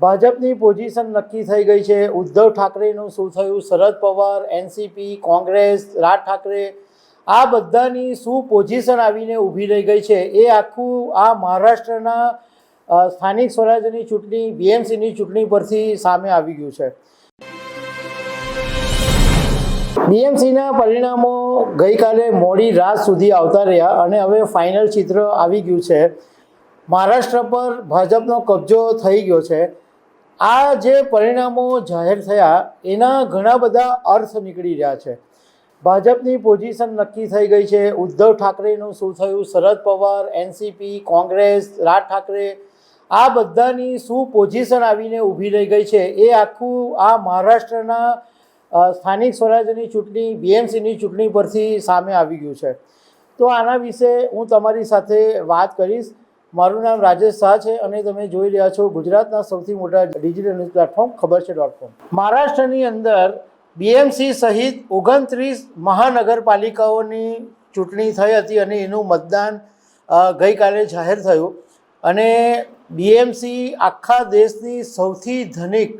ભાજપની પોઝિશન નક્કી થઈ ગઈ છે. ઉદ્ધવ ઠાકરેનું શું થયું? શરદ પવાર, એનસીપી, કોંગ્રેસ, રાજ ઠાકરે, આ બધાની શું પોઝિશન આવીને ઊભી રહી ગઈ છે? એ આખું આ મહારાષ્ટ્રના સ્થાનિક સ્વરાજ્યની ચૂંટણી, બીએમસીની ચૂંટણી પરથી સામે આવી ગયું છે. બીએમસીના પરિણામો ગઈકાલે મોડી રાત સુધી આવતા રહ્યા અને હવે ફાઇનલ ચિત્ર આવી ગયું છે. મહારાષ્ટ્ર પર ભાજપનો કબજો થઈ ગયો છે. આ જે પરિણામો જાહેર થયા, એના ઘણા બધા અર્થ નીકળી રહ્યા છે. ભાજપની પોઝિશન નક્કી થઈ ગઈ છે. ઉદ્ધવ ઠાકરેનું શું થયું? શરદ પવાર એનસીપી કોંગ્રેસ, રાજ ઠાકરે, આ બધાની શું પોઝિશન આવીને ઊભી રહી ગઈ છે? એ આખું આ મહારાષ્ટ્રના સ્થાનિક સ્વરાજ્યની ચૂંટણી બીએમસીની ચૂંટણી પરથી સામે આવી ગયું છે. તો આના વિશે હું તમારી સાથે વાત કરીશ. મારું નામ રાજેશ શાહ છે અને તમે જોઈ રહ્યા છો ગુજરાતના સૌથી મોટા ડિજિટલ ન્યૂઝ પ્લેટફોર્મ ખબર છે ડોટ કોમ મહારાષ્ટ્રની અંદર બીએમસી સહિત ઓગણત્રીસ મહાનગરપાલિકાઓની ચૂંટણી થઈ હતી અને એનું મતદાન ગઈકાલે જાહેર થયું. અને બીએમસી આખા દેશની સૌથી ધનિક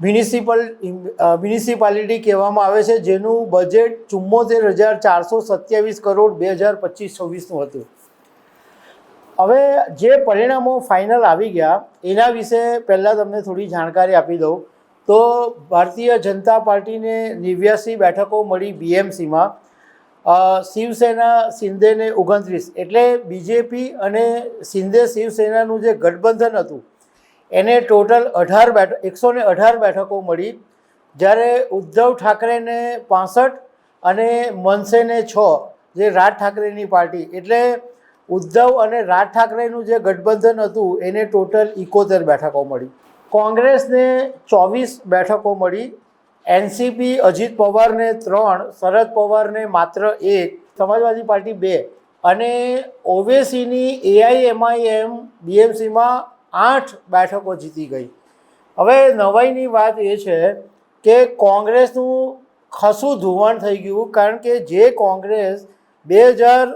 મ્યુનિસિપલ મ્યુનિસિપાલિટી કહેવામાં આવે છે, જેનું બજેટ ચુમ્મોતેર હજાર ચારસો સત્યાવીસ કરોડ બે હજાર પચીસ છવ્વીસનું હતું. હવે જે પરિણામો ફાઇનલ આવી ગયા, એના વિશે પહેલાં તમને થોડી જાણકારી આપી દઉં. તો ભારતીય જનતા પાર્ટીને નેવ્યાસી બેઠકો મળી બીએમસીમાં શિવસેના શિંદેને ઓગણત્રીસ. એટલે બીજેપી અને શિંદે શિવસેનાનું જે ગઠબંધન હતું, એને ટોટલ અઢાર બેઠક એકસો ને અઢાર બેઠકો મળી. જ્યારે ઉદ્ધવ ઠાકરેને પાસઠ અને મનસેને છ, જે રાજ ઠાકરેની પાર્ટી. એટલે ઉદ્ધવ અને રાજ ઠાકરેનું જે ગઠબંધન હતું, એને ટોટલ ઇકોતેર બેઠકો મળી. કોંગ્રેસને ચોવીસ બેઠકો મળી. એનસીપી અજીત પવારને ત્રણ, શરદ પવારને માત્ર એક, સમાજવાદી પાર્ટી બે અને ઓવેસીની એઆઈએમઆઈએમ બીએમસીમાં આઠ બેઠકો જીતી ગઈ. હવે નવાઈની વાત એ છે કે કોંગ્રેસનું ખસું ધોવાણ થઈ ગયું, કારણ કે જે કોંગ્રેસ બે હજાર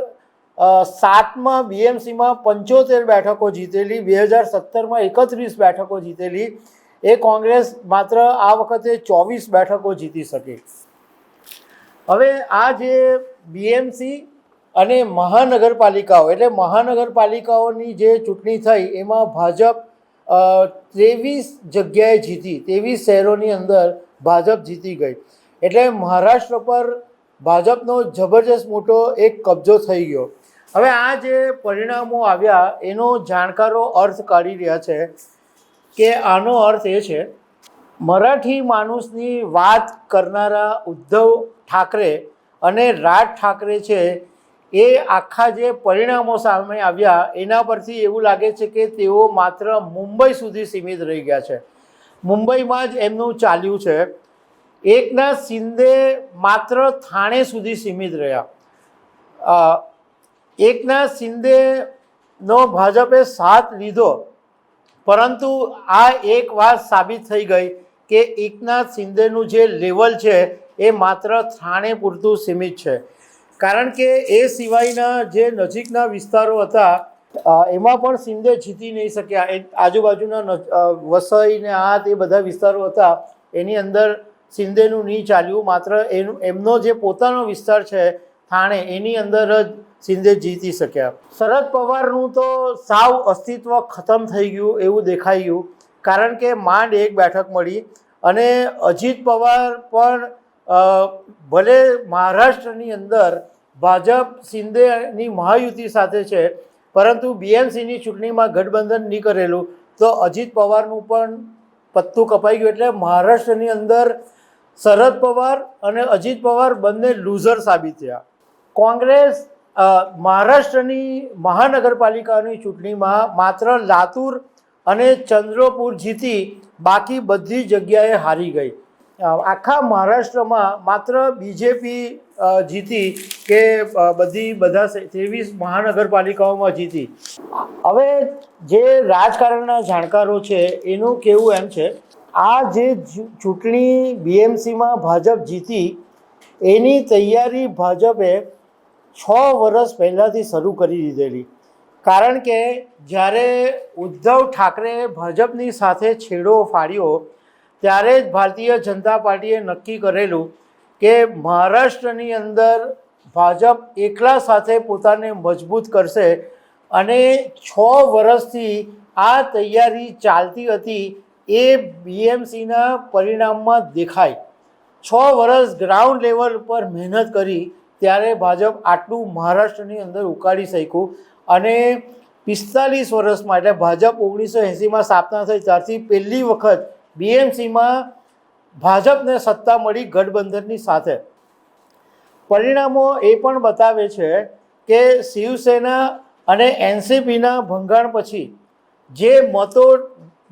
સાતમાં બીએમસીમાં પંચોતેર બેઠકો જીતેલી, બે હજાર સત્તરમાં એકત્રીસ બેઠકો જીતેલી. એ કોંગ્રેસ માત્ર આ વખતે ચોવીસ બેઠકો જીતી શકે. હવે આ જે બીએમસી અને મહાનગરપાલિકાઓ, એટલે મહાનગરપાલિકાઓની જે ચૂંટણી થઈ, એમાં ભાજપ ત્રેવીસ જગ્યાએ જીતી, ત્રેવીસ શહેરોની અંદર ભાજપ જીતી ગઈ. એટલે મહારાષ્ટ્ર પર ભાજપનો જબરજસ્ત મોટો એક કબજો થઈ ગયો. હવે આ જે પરિણામો આવ્યા, એનો જાણકારો અર્થ કાઢી રહ્યા છે કે આનો અર્થ એ છે, મરાઠી માણુસની વાત કરનારા ઉદ્ધવ ઠાકરે અને રાજ ઠાકરે છે, એ આખા જે પરિણામો સામે આવ્યા, એના પરથી એવું લાગે છે કે તેઓ માત્ર મુંબઈ સુધી સીમિત રહી ગયા છે. મુંબઈમાં જ એમનું ચાલ્યું છે. એકનાથ શિંદે માત્ર થાણે સુધી સીમિત રહ્યા. અ, એકનાથ શિંદેનો ભાજપે સાથ લીધો પરંતુ આ એક વાત સાબિત થઈ ગઈ કે એકનાથ શિંદેનું જે લેવલ છે એ માત્ર થાણે પૂરતું સીમિત છે. કારણ કે એ સિવાયના જે નજીકના વિસ્તારો હતા એમાં પણ શિંદે જીતી નહીં શક્યા. એ આજુબાજુના વસઈને આ તે બધા વિસ્તારો હતા એની અંદર શિંદેનું નહીં ચાલ્યું. માત્ર એનું એમનો જે પોતાનો વિસ્તાર છે થાણે એની અંદર જ શિંદે જીતી શક્યા. શરદ પવારનું તો સાવ અસ્તિત્વ ખતમ થઈ ગયું એવું દેખાઈ ગયું. કારણ કે માંડ એક બેઠક મળી અને અજીત પવાર પણ ભલે મહારાષ્ટ્રની અંદર ભાજપ શિંદેની મહાયુતિ સાથે છે, પરંતુ બીએમસીની ચૂંટણીમાં ગઠબંધન નહીં કરેલું, તો અજીત પવારનું પણ પત્તું કપાઈ ગયું એટલે મહારાષ્ટ્રની અંદર શરદ પવાર અને અજીત પવાર બંને લૂઝર સાબિત થયા. કોંગ્રેસ મહારાષ્ટ્રની મહાનગરપાલિકાની ચૂંટણીમાં માત્ર લાતુર અને ચંદ્રપુર જીતી બાકી બધી જગ્યાએ હારી ગઈ. આખા મહારાષ્ટ્રમાં માત્ર બીજેપી જીતી કે બધી, બધા ત્રેવીસ મહાનગરપાલિકાઓમાં જીતી. હવે જે રાજકારણના જાણકારો છે, એનું કેવું એમ છે, આ જે ચૂંટણી બીએમસીમાં ભાજપ જીતી, એની તૈયારી ભાજપે છ વર્ષ પહેલાંથી શરૂ કરી દીધેલી. કારણ કે જ્યારે ઉદ્ધવ ઠાકરે ભાજપની સાથે છેડો ફાડ્યો, ત્યારે જ ભારતીય જનતા પાર્ટીએ નક્કી કરેલું કે મહારાષ્ટ્રની અંદર ભાજપ એકલા સાથે પોતાને મજબૂત કરશે અને છ વર્ષથી આ તૈયારી ચાલતી હતી એ બીએમસીના પરિણામમાં દેખાય. છ વર્ષ ગ્રાઉન્ડ લેવલ પર મહેનત કરી ત્યારે ભાજપ આટલું મહારાષ્ટ્રની અંદર ઉકાળી શક્યું. અને પિસ્તાલીસ વર્ષમાં, એટલે ભાજપ ઓગણીસો એંસીમાં સ્થાપના થઈ, ત્યારથી પહેલી વખત બીએમસીમાં ભાજપને સત્તા મળી ગઠબંધનની સાથે. પરિણામો એ પણ બતાવે છે કે શિવસેના અને એનસીપીના ભંગાણ પછી જે મતો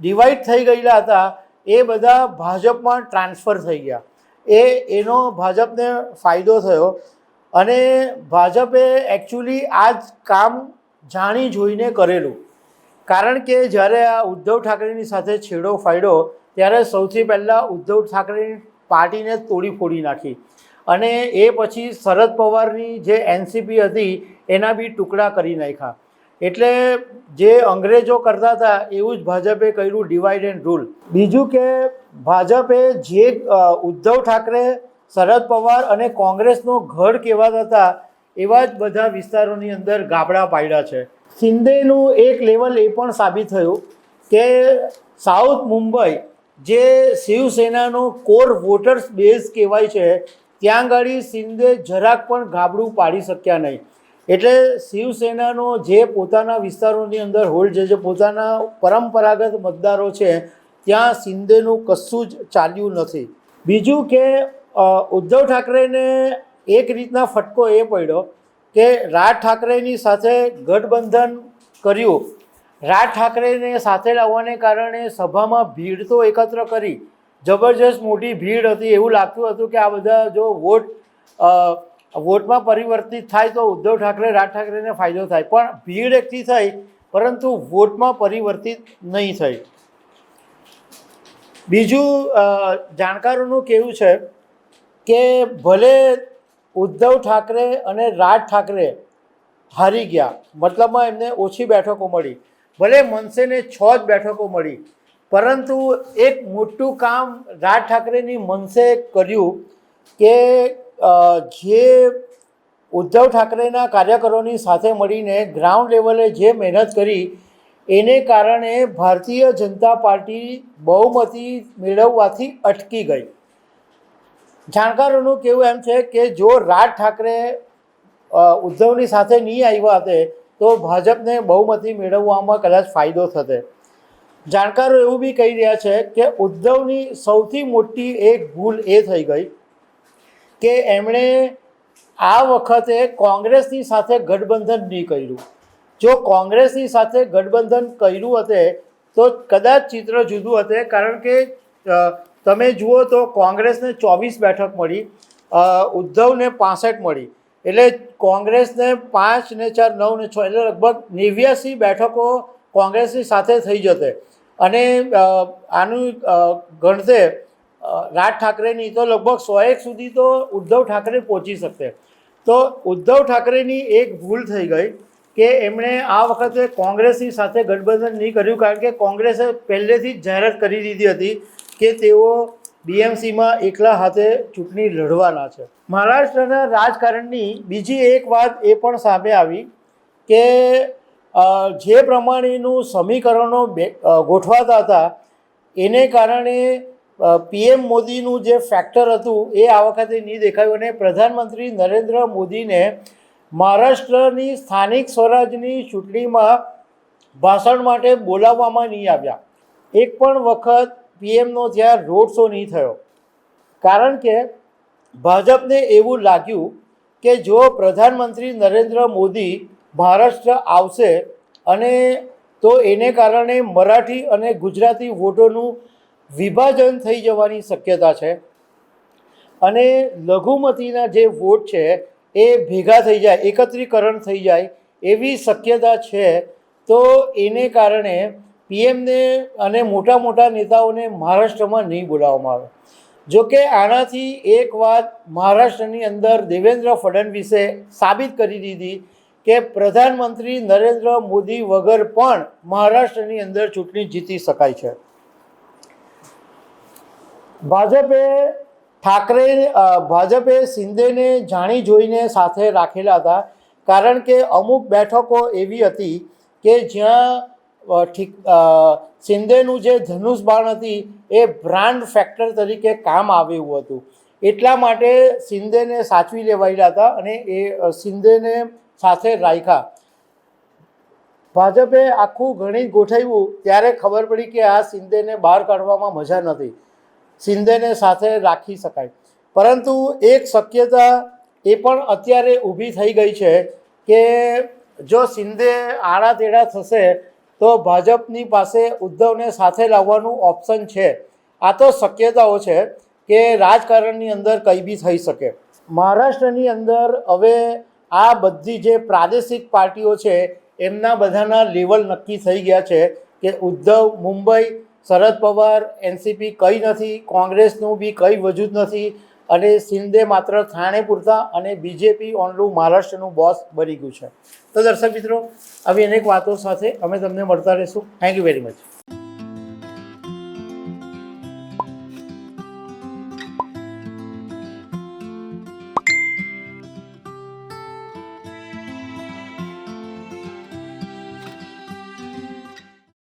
ડિવાઈડ થઈ ગયેલા હતા, એ બધા ભાજપમાં ટ્રાન્સફર થઈ ગયા. એ, એનો ભાજપને ફાયદો થયો. અને ભાજપે એકચ્યુઅલી આ જ કામ જાણી જોઈને કરેલું. કારણ કે જ્યારે આ ઉદ્ધવ ઠાકરેની સાથે છેડો ફાડ્યો, ત્યારે સૌથી પહેલાં ઉદ્ધવ ઠાકરેની પાર્ટીને તોડી ફોડી નાખી. અને એ પછી શરદ પવારની જે એનસીપી હતી, એના બી ટુકડા કરી નાખ્યા. એટલે જે અંગ્રેજો કરતા હતા, એવું જ ભાજપે કર્યું ડિવાઈડ એન્ડ રૂલ બીજું કે ભાજપે જે ઉદ્ધવ ઠાકરે શરદ પવાર અને કોંગ્રેસનો ગઢ કહેવાતા હતા એવા જ બધા વિસ્તારોની અંદર ગાબડા પાડ્યા છે. શિંદેનું એક લેવલ એ પણ સાબિત થયું કે સાઉથ મુંબઈ જે શિવસેનાનો કોર વોટર્સ બેઝ કહેવાય છે, ત્યાં આગળ શિંદે જરાક પણ ગાબડું પાડી શક્યા નહીં. એટલે શિવસેનાનો જે પોતાના વિસ્તારોની અંદર હોલ્ડ છે જે પોતાના પરંપરાગત મતદારો છે, ત્યાં શિંદેનું કશું જ ચાલ્યું નથી. બીજું કે ઉદ્ધવ ઠાકરેને એક રીતના ફટકો એ પડ્યો કે રાજ ઠાકરેની સાથે ગઠબંધન કર્યું. રાજ ઠાકરેને સાથે લાવવાને કારણે સભામાં ભીડ તો એકત્ર કરી. જબરજસ્ત મોટી ભીડ હતી. એવું લાગતું હતું કે આ બધા જો વોટ વોટમાં પરિવર્તિત થાય તો ઉદ્ધવ ઠાકરે રાજ ઠાકરેને ફાયદો થાય. પણ ભીડ એકઠી થઈ, પરંતુ વોટમાં પરિવર્તિત નહીં થઈ. બીજું જાણકારોનું કેવું છે કે ભલે ઉદ્ધવ ઠાકરે અને રાજ ઠાકરે હારી ગયા, મતલબમાં એમને ઓછી બેઠકો મળી, ભલે મનસેને છ જ બેઠકો મળી, પરંતુ એક મોટું કામ રાજ ઠાકરેની મનસે કર્યું કે જે ઉદ્ધવ ઠાકરેના કાર્યકરોની સાથે મળીને ગ્રાઉન્ડ લેવલે જે મહેનત કરી, એને કારણે ભારતીય જનતા પાર્ટી બહુમતી મેળવવાથી અટકી ગઈ. જાણકારોનું કહેવું એમ છે કે જો રાજ ઠાકરે ઉદ્ધવની સાથે નહીં આવ્યા હતે તો ભાજપને બહુમતી મેળવવામાં કદાચ ફાયદો થશે. જાણકારો એવું બી કહી રહ્યા છે કે ઉદ્ધવની સૌથી મોટી એક ભૂલ એ થઈ ગઈ કે એમણે આ વખતે કોંગ્રેસની સાથે ગઠબંધન નહીં કર્યું. જો કોંગ્રેસની સાથે ગઠબંધન કર્યું હતે, તો કદાચ ચિત્ર જુદું હતે કારણ કે તમે જુઓ તો કોંગ્રેસને ચોવીસ બેઠક મળી ઉદ્ધવને પાસઠ મળી. એટલે કોંગ્રેસને પાંચ ને ચાર, નવ ને છ, એટલે લગભગ નેવ્યાસી બેઠકો કોંગ્રેસની સાથે થઈ જતે અને આનું ગણતે રાજ ઠાકરેની તો લગભગ સો એક સુધી તો ઉદ્ધવ ઠાકરે પહોંચી શકશે. તો ઉદ્ધવ ઠાકરેની એક ભૂલ થઈ ગઈ કે એમણે આ વખતે કોંગ્રેસની સાથે ગઠબંધન નહીં કર્યું કારણ કે કોંગ્રેસે પહેલેથી જ જાહેરાત કરી દીધી હતી કે તેઓ બીએમસીમાં એકલા હાથે ચૂંટણી લડવાના છે. મહારાષ્ટ્રના રાજકારણની બીજી એક વાત એ પણ સામે આવી કે જે પ્રમાણેનું સમીકરણો ગોઠવાતા હતા, એને કારણે પીએમ મોદીનું જે ફેક્ટર હતું એ આ વખતે નહીં દેખાયું અને પ્રધાનમંત્રી નરેન્દ્ર મોદીને મહારાષ્ટ્રની સ્થાનિક સ્વરાજની ચૂંટણીમાં ભાષણ માટે બોલાવવામાં નહીં આવ્યા. એક પણ વખત પીએમનો ત્યાં રોડ શો નહીં થયો. કારણ કે ભાજપને એવું લાગ્યું કે જો પ્રધાનમંત્રી નરેન્દ્ર મોદી મહારાષ્ટ્ર આવશે અને તો એને કારણે મરાઠી અને ગુજરાતી વોટોનું વિભાજન થઈ જવાની શક્યતા છે અને લઘુમતીના જે વોટ છે એ ભેગા થઈ જાય, એકત્રીકરણ થઈ જાય એવી શક્યતા છે, તો એને કારણે પીએમને અને મોટા મોટા નેતાઓને મહારાષ્ટ્રમાં નહીં બોલાવવામાં આવે. જો કે આનાથી એક વાત મહારાષ્ટ્રની અંદર દેવેન્દ્ર ફડણવીસે સાબિત કરી દીધી કે પ્રધાનમંત્રી નરેન્દ્ર મોદી વગર પણ મહારાષ્ટ્રની અંદર ચૂંટણી જીતી શકાય છે. ભાજપે ઠાકરે ભાજપે શિંદેને જાણી જોઈને સાથે રાખેલા હતા. કારણ કે અમુક બેઠકો એવી હતી કે જ્યાં ઠીક શિંદેનું જે ધનુષ બાણ હતી એ બ્રાન્ડ ફેક્ટર તરીકે કામ આવ્યું હતું. એટલા માટે શિંદેને સાચવી લેવાયેલા હતા અને એ શિંદેને સાથે રાખ્યા. ભાજપે આખું ગણિત ગોઠવ્યું ત્યારે ખબર પડી કે આ શિંદેને બહાર કાઢવામાં મજા નથી. શિંદેને સાથે રાખી શકાય. પરંતુ એક શક્યતા એ પણ અત્યારે ઊભી થઈ ગઈ છે કે જો શિંદે આડા તેડા થશે તો ભાજપની પાસે ઉદ્ધવને સાથે લાવવાનું ઓપ્શન છે. આ તો શક્યતાઓ છે કે રાજકારણની અંદર કંઈ બી થઈ શકે. મહારાષ્ટ્રની અંદર હવે આ બધી જે પ્રાદેશિક પાર્ટીઓ છે, એમના બધાના લેવલ નક્કી થઈ ગયા છે કે ઉદ્ધવ, મુંબઈ, શરદ પવાર, એનસીપી કંઈ નથી, કોંગ્રેસનું બી કંઈ વજૂદ નથી અને શિંદે માત્ર થાણે પૂરતા અને બીજેપી ઓનલું મહારાષ્ટ્રનું બોસ બની ગયું છે. તો દર્શક મિત્રો, આવી અનેક વાતો સાથે અમે તમને મળતા રહીશું. Thank you very much